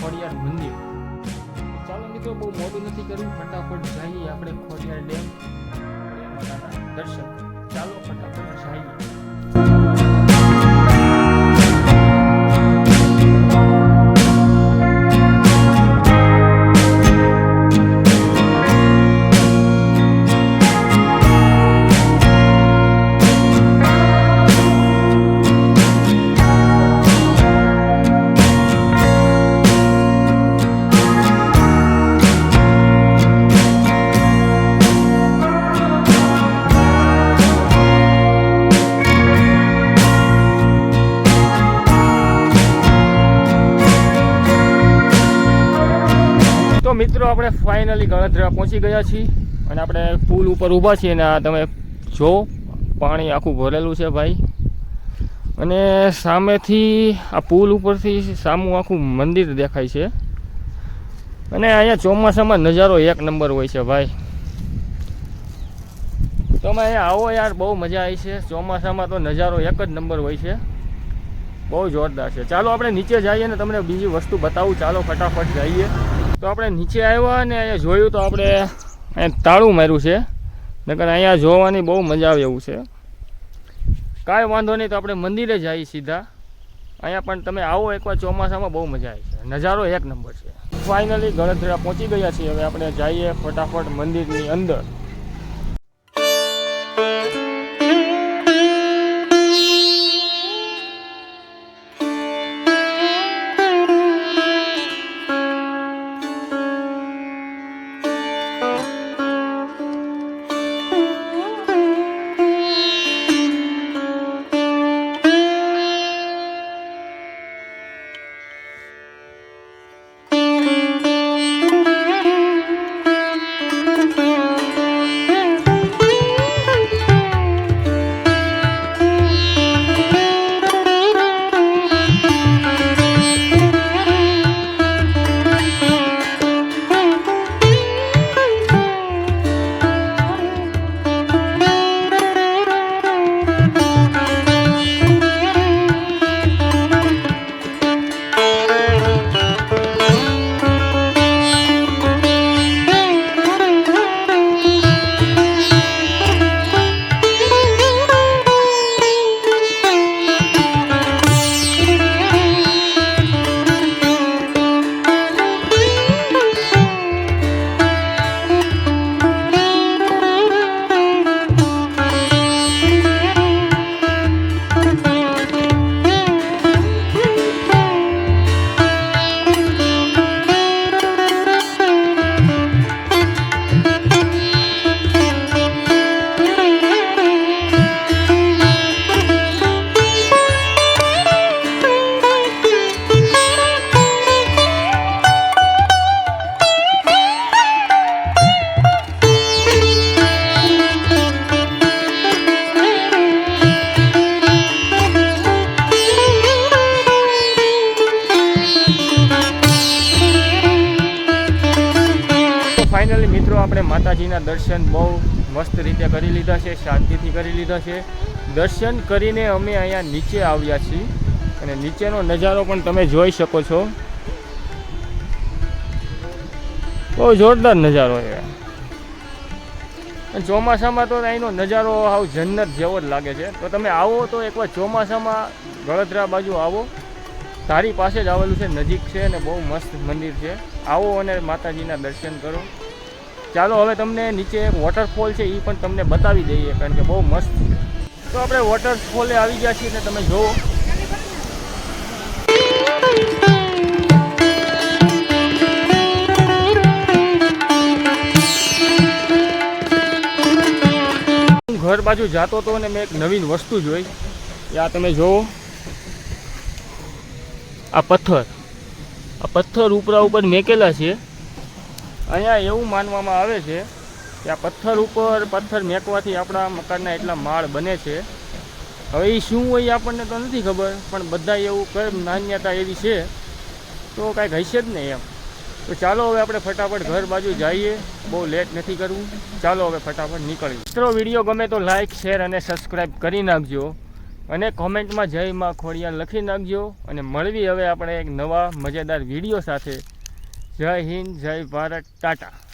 ખોડિયાર મંદિર. ચાલો મિત્રો, બહુ મોડું નથી કર્યું. ફટાફટ જઈએ આપણે ખોડિયાર ડેમ. દર્શન. ચાલો ફટાફટ જઈએ. તો મિત્રો આપણે ફાઇનલી ગણતરા પહોંચી ગયા છીએ અને આપણે પુલ ઉપર ઊભા છીએ અને આ તમે જો, પાણી આખું ભરેલું છે ભાઈ. અને સામેથી આ પુલ ઉપરથી સામું આખું મંદિર દેખાય છે. અને અહીંયા ચોમાસામાં નજારો એક નંબર હોય છે ભાઈ. તમે અહીંયા આવો યાર, બહુ મજા આવી છે. ચોમાસામાં તો નજારો એક જ નંબર હોય છે. બહુ જોરદાર છે. ચાલો આપણે નીચે જઈએ ને તમને બીજી વસ્તુ બતાવું. ચાલો ફટાફટ જઈએ. તો આપણે નીચે આવ્યા અને અહીંયા જોયું તો આપણે અહીંયા તાળું માર્યું છે. નકર અહીંયા જોવાની બહુ મજા આવે એવું છે. કાંઈ વાંધો નહીં તો આપણે મંદિરે જઈએ સીધા. અહીંયા પણ તમે આવો એકવાર ચોમાસામાં બહુ મજા આવે છે. નજારો એક નંબર છે. ફાઇનલી ગણતરા પહોંચી ગયા છીએ. હવે આપણે જઈએ ફટાફટ મંદિરની અંદર. મિત્રો, આપણે માતાજીના દર્શન બહુ મસ્ત રીતે કરી લીધા છે, શાંતિથી કરી લીધા છે. દર્શન કરીને અમે અહીંયા નીચે આવ્યા છીએ અને નીચેનો નજારો પણ તમે જોઈ શકો છો. બહુ જોરદાર નજારો છે. ચોમાસામાં તો અહીંનો નજારો આવ જન્નત જેવો જ લાગે છે. તો તમે આવો તો એકવાર ચોમાસામાં ગળદરા બાજુ આવો. તારી પાસે જ આવેલું છે, નજીક છે અને બહુ મસ્ત મંદિર છે. આવો અને માતાજીના દર્શન કરો. ચાલો, હવે તમને નીચે એક વોટરફોલ છે, એ પણ તમને બતાવી દઈએ, કારણ કે બહુ મસ્ત તો આપણે વોટરફોલે આવી ગયા છીએ ને તમે હું ઘર બાજુ જાતો હતો અને મેં એક નવીન વસ્તુ જોઈ. આ તમે જુઓ આ પથ્થર. આ પથ્થર ઉપરા ઉપર મેકેલા છે. અહીંયા એવું માનવામાં આવે છે કે આ પથ્થર ઉપર પથ્થર મેકવાથી આપણા મકાનના એટલા માળ બને છે. હવે એ શું હોય એ આપણને તો નથી ખબર, પણ બધા એવું કઈ માન્યતા એવી છે. તો કાંઈક હશે જ ને એમ. તો ચાલો હવે આપણે ફટાફટ ઘર બાજુ જઈએ. બહુ લેટ નથી કરવું. ચાલો હવે ફટાફટ નીકળીએ. મિત્રો, વીડિયો ગમે તો લાઇક શેર અને સબસ્ક્રાઈબ કરી નાખજો. અને કોમેન્ટમાં જય માં ખોડિયા લખી નાખજો. અને મળવી હવે આપણે એક નવા મજેદાર વીડિયો સાથે. જય હિન્દ જય ભારત ટાટા.